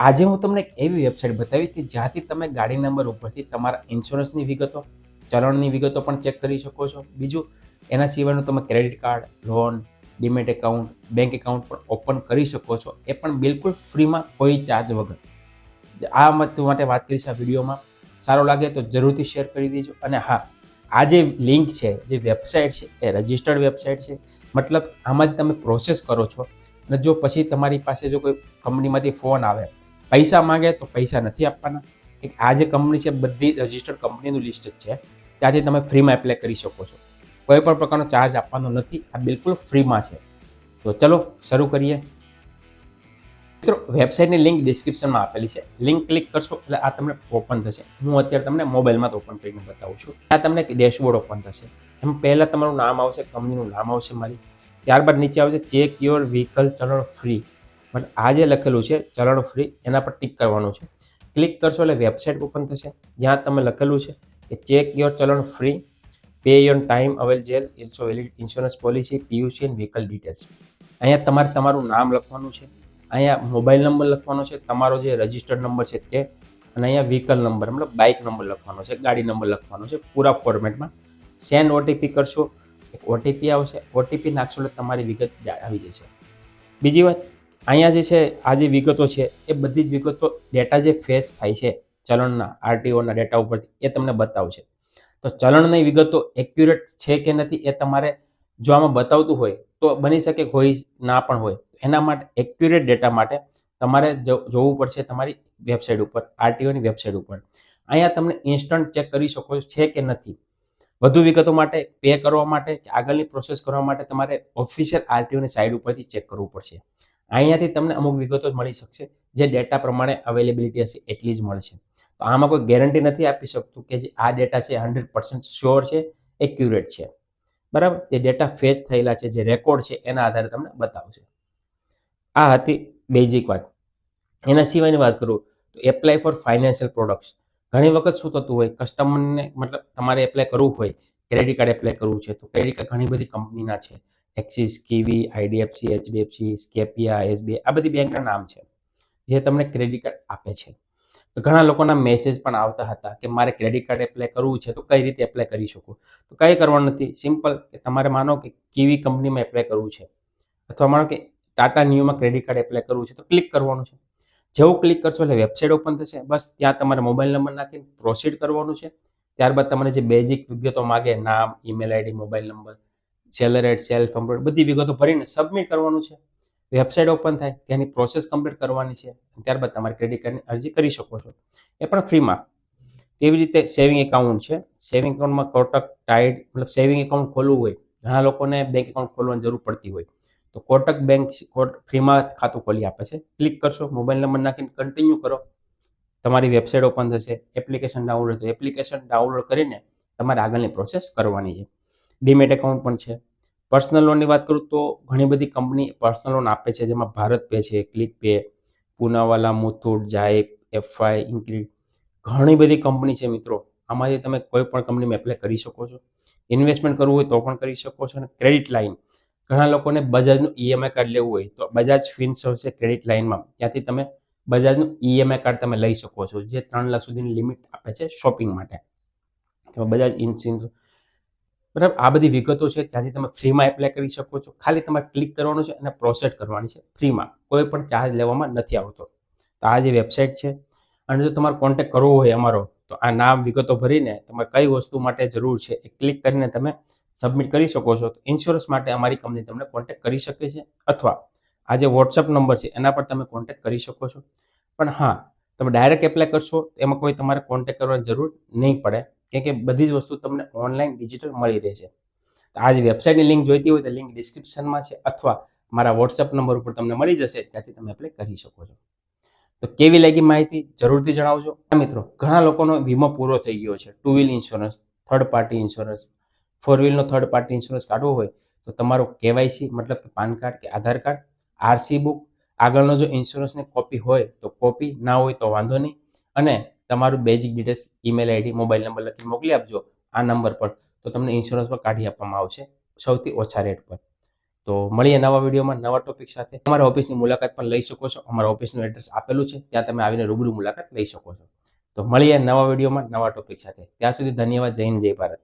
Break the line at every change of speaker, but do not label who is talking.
આજે હું તમને એવી વેબસાઇટ બતાવી કે જ્યાંથી તમે ગાડી નંબર ઉપરથી તમારા ઇન્સ્યોરન્સની વિગતો, ચલણની વિગતો પણ ચેક કરી શકો છો. બીજું, એના સિવાયનું તમે credit card loan demat account bank account પણ ઓપન કરી શકો છો. એ પણ બિલકુલ ફ્રીમાં કોઈ ચાર્જ વગર. આ વસ્તુ માટે વાત કરીશ આ વિડીયોમાં. સારો લાગે તો જરૂરથી શેર કરી દેજો. અને હા, આ જે લિંક છે, જે વેબસાઇટ છે, એ રજિસ્ટર્ડ વેબસાઇટ છે. મતલબ આમાંથી તમે પ્રોસેસ કરો છો. અને જો પછી તમારી પાસે જો કોઈ કંપનીમાંથી ફોન આવે પૈસા માંગે તો પૈસા નથી આપવાના. કે આ જે કંપની છે, બધી રજિસ્ટર્ડ કંપનીનું લિસ્ટ જ છે. ત્યાંથી તમે ફ્રીમાં એપ્લાય કરી શકો છો. કોઈ પણ પ્રકારનો ચાર્જ આપવાનો નથી. આ બિલકુલ ફ્રીમાં છે. તો ચલો, શરૂ કરીએ. મિત્રો વેબસાઇટની લિંક ડિસ્ક્રિપ્શનમાં આપેલી છે. લિંક ક્લિક કરશો એટલે આ તમને ઓપન થશે. હું અત્યારે તમને મોબાઈલમાં ઓપન કરીને બતાવું છું. આ તમને ડેશબોર્ડ ઓપન થશે. એમ પહેલાં તમારું નામ આવશે કંપનીનું નામ આવશે મારી. ત્યારબાદ નીચે આવશે check your vehicle challan free but આ જે લખેલું છે, ચલણ ફ્રી એના પર ટિક કરવાનું છે. ક્લિક કરશો એટલે વેબસાઇટ ઓપન થશે. જ્યાં તમે લખેલું છે કે check your challan free pay your time available also valid insurance policy PUC and vehicle details અહીંયા તમારે તમારું નામ લખવાનું છે. અહીંયા મોબાઈલ નંબર લખવાનો છે. તમારો જે રજિસ્ટર્ડ નંબર છે તે. અને અહીંયા વ્હીકલ નંબર મતલબ બાઇક નંબર લખવાનો છે. ગાડી નંબર લખવાનો છે. પૂરા ફોર્મેટમાં સેન્ડ ઓટીપી કરશો. ઓટીપી આવશે. ઓટીપી નાખશો એટલે તમારી વિગત આવી જશે. બીજી વાત અહીંયા જે છે, આ જે વિગતો છે, એ બધી જ વિગતો ડેટા જે ફેસ થાય છે, ચલણના આરટીઓના ડેટા ઉપરથી, એ તમને બતાવશે. તો ચલણની વિગતો એક્યુરેટ છે કે નથી, એ તમારે જો આમાં બતાવતું હોય, તો બની શકે હોય ના પણ હોય. એના માટે એક્યુરેટ ડેટા માટે તમારે જોવું પડશે તમારી વેબસાઇટ ઉપર આરટીઓની વેબસાઇટ ઉપર. અહીંયા તમને ઇન્સ્ટન્ટ ચેક કરી શકો છે કે નથી. વધુ વિગતો માટે પે કરવા માટે આગળની પ્રોસેસ કરવા માટે તમારે ઓફિશિયલ આરટીઓની સાઇટ ઉપરથી ચેક કરવું પડશે. અહીંયાથી તમને અમુક વિગતો મળી શકશે, જે ડેટા પ્રમાણે અવેલેબિલિટી હશે એટલી જ મળશે. તો આમાં કોઈ ગેરંટી નથી આપી શકતું કે જે આ ડેટા છે હંડ્રેડ પર્સન્ટ શ્યોર છે એક્યુરેટ છે. બરાબર? જે ડેટા ફેચ થયેલા છે, જે રેકોર્ડ છે, એના આધારે તમને બતાવશે. આ હતી બેઝિક વાત. એના સિવાયની વાત કરું, તો એપ્લાય ફોર ફાઇનાન્શિયલ પ્રોડક્ટ્સ ઘણી વખત શું થતું હોય કસ્ટમરને મતલબ તમારે એપ્લાય કરવું હોય ક્રેડિટ કાર્ડ એપ્લાય કરવું છે, તો ક્રેડિટ કાર્ડ ઘણી બધી કંપનીના છે. Axis Kiwi IDFC HDFC Scapia SBI આ બધી બેંકના નામ છે, જે તમને ક્રેડિટ કાર્ડ આપે છે. તો ઘણા લોકોના મેસેજ પણ આવતા હતા કે મારે ક્રેડિટ કાર્ડ એપ્લાય કરવું છે, તો કઈ રીતે એપ્લાય કરી શકું? તો કંઈ કરવાનું નથી સિમ્પલ કે તમારે માનો કે કીવી કંપનીમાં એપ્લાય કરવું છે, અથવા માનો કે ટાટા ન્યૂમાં ક્રેડિટ કાર્ડ એપ્લાય કરવું છે, તો ક્લિક કરવાનું છે. જેવું ક્લિક કરશો એટલે વેબસાઇટ ઓપન થશે, બસ ત્યાં તમારે મોબાઈલ નંબર નાખીને પ્રોસીડ કરવાનું છે. ત્યારબાદ તમને જે બેઝિક વિગતો માગે, નામ email ID mobile number salaried self employed બધી વિગતો ભરીને સબમિટ કરવાનું છે. વેબસાઇટ ઓપન થાય, ત્યાંની પ્રોસેસ કમ્પ્લીટ કરવાની છે. ત્યારબાદ તમારે ક્રેડિટ કાર્ડની અરજી કરી શકો છો. એ પણ ફ્રીમાં તેવી રીતે સેવિંગ એકાઉન્ટ છે. સેવિંગ એકાઉન્ટમાં કોટક ટાઈડ મતલબ સેવિંગ એકાઉન્ટ ખોલવું હોય, ઘણા લોકોને બેંક એકાઉન્ટ ખોલવાની જરૂર પડતી હોય. તો કોટક બેંક ફ્રીમાં ખાતું ખોલી આપે છે. ક્લિક કરશો મોબાઈલ નંબર નાખીને કન્ટિન્યુ કરો. તમારી વેબસાઇટ ઓપન થશે એપ્લિકેશન ડાઉનલોડ થશે. એપ્લિકેશન ડાઉનલોડ કરીને તમારે આગળની પ્રોસેસ કરવાની છે. ડીમેટ એકાઉન્ટ પણ છે. પર્સનલ લોનની વાત કરું તો ઘણી બધી કંપની પર્સનલ લોન આપે છે, જેમાં ભારત પે છે click pay Poonawalla, Muthoot Zype FI InCred ઘણી બધી કંપની છે મિત્રો. આમાંથી તમે કોઈ પણ કંપનીમાં એપ્લાય કરી શકો છો. ઇન્વેસ્ટમેન્ટ કરવું હોય તો પણ કરી શકો છો અને ક્રેડિટ લાઇન ઘણા લોકોને બજાજનું ઈએમઆઈ કાર્ડ લેવું હોય તો બજાજ ફિન્સર છે ક્રેડિટ લાઇનમાં ત્યાંથી તમે બજાજનું ઈએમઆઈ કાર્ડ તમે લઈ શકો છો, જે ત્રણ લાખ સુધીની લિમિટ આપે છે શોપિંગ માટે. તમે બજાજ ઇન્સ્યોરન્સ બરાબર? આ બધી વિગતો છે, ત્યાંથી તમે ફ્રીમાં એપ્લાય કરી શકો છો. ખાલી તમારે ક્લિક કરવાનું છે અને પ્રોસેસ કરવાની છે. ફ્રીમાં. કોઈ પણ ચાર્જ લેવામાં નથી આવતો. તો આ જે વેબસાઇટ છે, અને જો તમારે કોન્ટેક્ટ કરવો હોય અમારો, તો આ નામ, વિગતો ભરીને તમારે કઈ વસ્તુ માટે જરૂર છે એ ક્લિક કરીને તમે સબમિટ કરી શકો છો. તો ઇન્સ્યોરન્સ માટે અમારી કંપની તમને કોન્ટેક્ટ કરી શકે છે. અથવા આ જે વોટ્સઅપ નંબર છે, એના પર તમે કોન્ટેક્ટ કરી શકો છો. પણ હા, તમે ડાયરેક્ટ એપ્લાય કરશો, એમાં કોઈ તમારે કોન્ટેક્ટ કરવાની જરૂર નહીં પડે. કેમ કે બધી જ વસ્તુ તમને ઓનલાઈન ડિજિટલ મળી રહે છે. આ જે વેબસાઇટની લિંક જોઈતી હોય તો લિંક ડિસ્ક્રિપ્શનમાં છે અથવા મારા વોટ્સઅપ નંબર ઉપર તમને મળી જશે, ત્યાંથી તમે એપ્લાય કરી શકો છો. તો કેવી લાગી માહિતી જરૂરથી જણાવજો. મિત્રો, ઘણા લોકોનો વીમો પૂરો થઈ ગયો છે. Two wheel insurance third party insurance four વ્હીલનો third party insurance કાઢવો હોય તો તમારો કેવાયસી મતલબ કે પાન કાર્ડ કે આધાર કાર્ડ આરસી બુક આગળનો જો ઇન્સ્યોરન્સની કોપી હોય તો કોપી ના હોય તો વાંધો નહીં. અને તમારું basic details email ID mobile number લખી મોકલી આપજો. આ નંબર પર તો તમને ઇન્સ્યોરન્સ પર કાઢી આપવામાં આવશે સૌથી ઓછા રેટ પર. તો મળીએ નવા વિડીયોમાં નવા ટોપિક સાથે. અમારા ઓફિસની મુલાકાત પણ લઈ શકો છો. અમારા ઓફિસનું એડ્રેસ આપેલું છે. ત્યાં તમે આવીને રૂબરૂ મુલાકાત લઈ શકો છો. તો મળીએ નવા વિડીયોમાં નવા ટોપિક સાથે. ત્યાં સુધી ધન્યવાદ. હિન્દ, જય ભારત.